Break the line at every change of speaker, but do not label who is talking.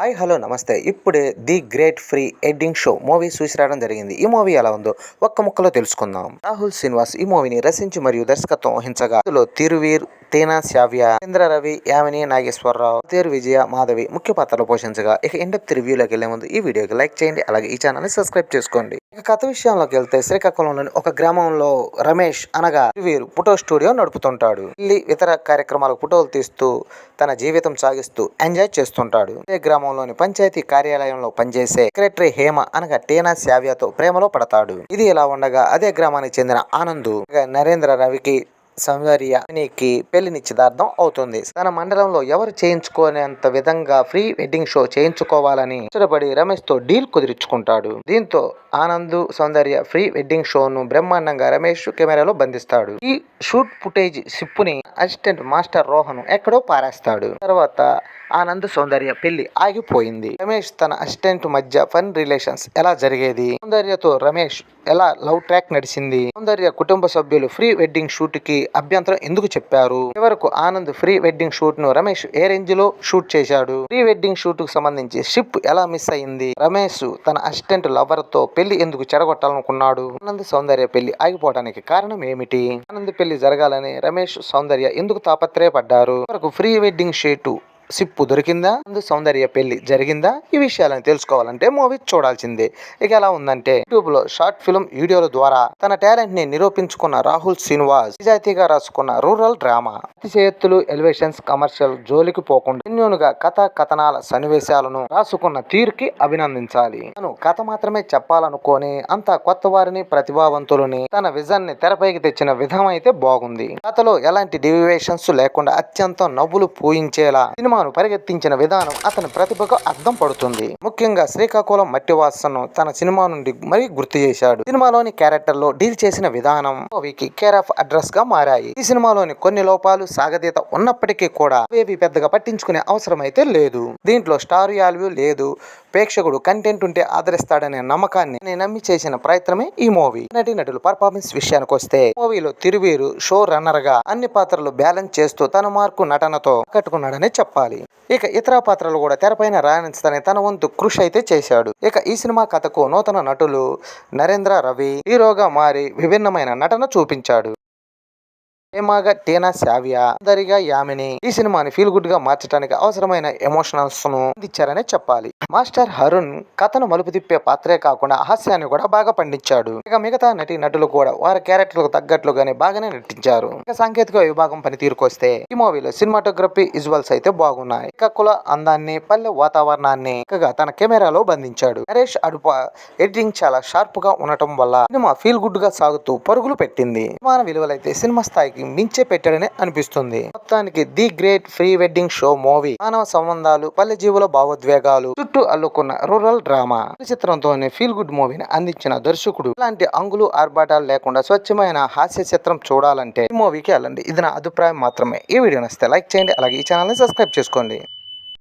Hi hello నమస్తే. ఇప్పుడే the great pre wedding show movie చూసి రావడం జరిగింది. ఈ మూవీ ఎలా ఉందో ఒక్క ముక్కలో తెలుసుకుందాం. రాహుల్ శ్రీనివాస్ ఈ మూవీని రచించి మరియు దర్శకత్వం వహించగా ఇందులో తిరువీర్ తేనా శావ్య చంద్ర రవి యామిని నాగేశ్వరరావు తేరు విజయ మాధవి ముఖ్య పాత్రలు పోషించగా ఇక ఇండెప్త్ రివ్యూలోకి వెళ్ళే ముందు ఈ వీడియోకి లైక్ చేయండి. అలాగే ఈ ఛానల్ని సబ్స్క్రైబ్ చేసుకోండి. ఇక కథ విషయంలోకి వెళ్తే శ్రీకాకుళంలోని ఒక గ్రామంలో రమేష్ అనగా వీరు ఫోటో స్టూడియో నడుపుతుంటాడు. ఇల్లి ఇతర కార్యక్రమాలకు ఫోటోలు తీస్తూ తన జీవితం సాగిస్తూ ఎంజాయ్ చేస్తుంటాడు. అదే గ్రామంలోని పంచాయతీ కార్యాలయంలో పనిచేసే సెక్రటరీ హేమ అనగా టీనా శావ్యతో ప్రేమలో పడతాడు. ఇది ఇలా ఉండగా అదే గ్రామానికి చెందిన ఆనంద్ నరేంద్ర రవికి సౌందర్య సౌందర్యకి పెళ్ళి నిశ్చితార్థం అవుతుంది. తన మండలంలో ఎవరు చేయించుకోనేంత విధంగా ప్రీ వెడ్డింగ్ షో చేయించుకోవాలని ఇష్టపడి రమేష్తో డీల్ కుదిరించుకుంటాడు. దీంతో ఆనంద్ సౌందర్య ఫ్రీ వెడ్డింగ్ షోను బ్రహ్మాండంగా రమేష్ కెమెరాలో బంధిస్తాడు. ఈ షూట్ ఫుటేజ్ సిప్పుని అసిస్టెంట్ మాస్టర్ రోహన్ ఎక్కడో పారేస్తాడు. తర్వాత ఆనంద్ సౌందర్య పెళ్ళి ఆగిపోయింది. రమేష్ తన అసిస్టెంట్ మధ్య ఫన్ రిలేషన్స్ ఎలా జరిగేది? సౌందర్యతో రమేష్ ఎలా లవ్ ట్రాక్ నడిచింది? సౌందర్య కుటుంబ సభ్యులు ఫ్రీ వెడ్డింగ్ షూట్కి అభ్యంతరం ఎందుకు చెప్పారు? చివరకు ఆనంద్ ఫ్రీ వెడ్డింగ్ షూట్ను రమేష్ ఏ రేంజ్లో షూట్ చేశాడు? ప్రీ వెడ్డింగ్ షూట్కు సంబంధించి షిప్ ఎలా మిస్ అయింది? రమేష్ తన అసిస్టెంట్ లవర్తో పెళ్ళి ఎందుకు చెడగొట్టాలనుకున్నాడు? ఆనంద్ సౌందర్య పెళ్ళి ఆగిపోవడానికి కారణం ఏమిటి? ఆనంద్ పెళ్ళి జరగాలని రమేష్ సౌందర్య ఎందుకు తాపత్రయపడ్డారు? వరకు ఫ్రీ వెడ్డింగ్ షూట్ సిప్పు దొరికిందా? అందు సౌందర్య పెళ్ళి జరిగిందా? ఈ విషయాలను తెలుసుకోవాలంటే మూవీ చూడాల్సిందే. ఇక ఎలా ఉందంటే యూట్యూబ్లో షార్ట్ ఫిల్మ్ వీడియోల ద్వారా తన టాలెంట్ని నిరూపించుకున్న రాహుల్ శ్రీనివాస్ నిజాయితీగా రాసుకున్న రూరల్ డ్రామా. అతిశయత్తులు ఎలివేషన్స్ కమర్షియల్ జోలికి పోకుండా జెన్యూన్గా కథ కథనాల సన్నివేశాలను రాసుకున్న తీరుకి అభినందించాలి. తను కథ మాత్రమే చెప్పాలనుకోని అంత కొత్త వారిని ప్రతిభావంతులని తన విజన్ని తెరపైకి తెచ్చిన విధం అయితే బాగుంది. కథలో ఎలాంటి డివివేషన్స్ లేకుండా అత్యంత నవ్వులు పూయించేలా సినిమాను పరిగెత్తించిన విధానం అతని ప్రతిభకు అర్థం పడుతుంది. ముఖ్యంగా శ్రీకాకుళం మట్టి వాసనను తన సినిమా నుండి మరీ గుర్తు చేశాడు. సినిమాలోని క్యారెక్టర్లో డీల్ చేసిన విధానం మూవీకి కేర్ ఆఫ్ అడ్రస్గా మారాయి. ఈ సినిమాలోని కొన్ని లోపాలు సాగదీత ఉన్నప్పటికీ కూడా అవేవి పెద్దగా పట్టించుకునే అవసరం అయితే లేదు. దీంట్లో స్టార్ యాల్వ్యూ లేదు. ప్రేక్షకుడు కంటెంట్ ఉంటే ఆదరిస్తాడనే నమ్మకాన్ని నేను నమ్మి చేసిన ప్రయత్నమే ఈ మూవీ. నటి నటులు పర్ఫార్మెన్స్ విషయానికి వస్తే మూవీలో తిరువీరు షో రన్నర్గా అన్ని పాత్రలు బ్యాలెన్స్ చేస్తూ తన మార్కు నటనతో కట్టుకున్నాడని చెప్పాలి. ఇక ఇతర పాత్రలు కూడా తెరపైన రాణించదని తన వంతు కృషి అయితే చేశాడు. ఇక ఈ సినిమా కథకు నూతన నటులు నరేంద్ర రవి హీరోగా మారి విభిన్నమైన నటన చూపించాడు. ప్రేమగా టీనా శావ్య అందరిగా యామిని. ఈ సినిమాని ఫీల్ గుడ్గా మార్చడానికి అవసరమైన ఎమోషనల్స్ను అందించారనే చెప్పాలి. మాస్టర్ హరుణ్ కథను మలుపు తిప్పే పాత్రే కాకుండా హాస్యాన్ని కూడా బాగా పండించాడు. ఇక మిగతా నటి నటులు కూడా వారి క్యారెక్టర్లకు తగ్గట్లుగానే బాగానే నటించారు. ఇక సాంకేతిక విభాగం పనితీరుకొస్తే ఈ మూవీలో సినిమాటోగ్రఫీ విజువల్స్ అయితే బాగున్నాయి. ఇక కుల అందాన్ని పల్లె వాతావరణాన్ని ఇకగా తన కెమెరాలో బంధించాడు. నరేష్ అడుప ఎడిటింగ్ చాలా షార్ప్గా ఉండటం వల్ల సినిమా ఫీల్ గుడ్గా సాగుతూ పరుగులు పెట్టింది. సినిమా విలువలైతే సినిమా స్థాయికి మించే పెట్టాడని అనిపిస్తుంది. మొత్తానికి the great pre wedding show movie మానవ సంబంధాలు పల్లె జీవుల భావోద్వేగాలు చుట్టూ అల్లుకున్న రూరల్ డ్రామా. చిత్రంతోనే ఫీల్ గుడ్ మూవీని అందించిన దర్శకుడు. ఇలాంటి అంగులు ఆర్భాటాలు లేకుండా స్వచ్ఛమైన హాస్య చిత్రం చూడాలంటే ఈ మూవీకి వెళ్ళండి. ఇది నా అభిప్రాయం మాత్రమే. ఈ వీడియో నచ్చితే లైక్ చేయండి. అలాగే ఈ ఛానల్ని సబ్స్క్రైబ్ చేసుకోండి.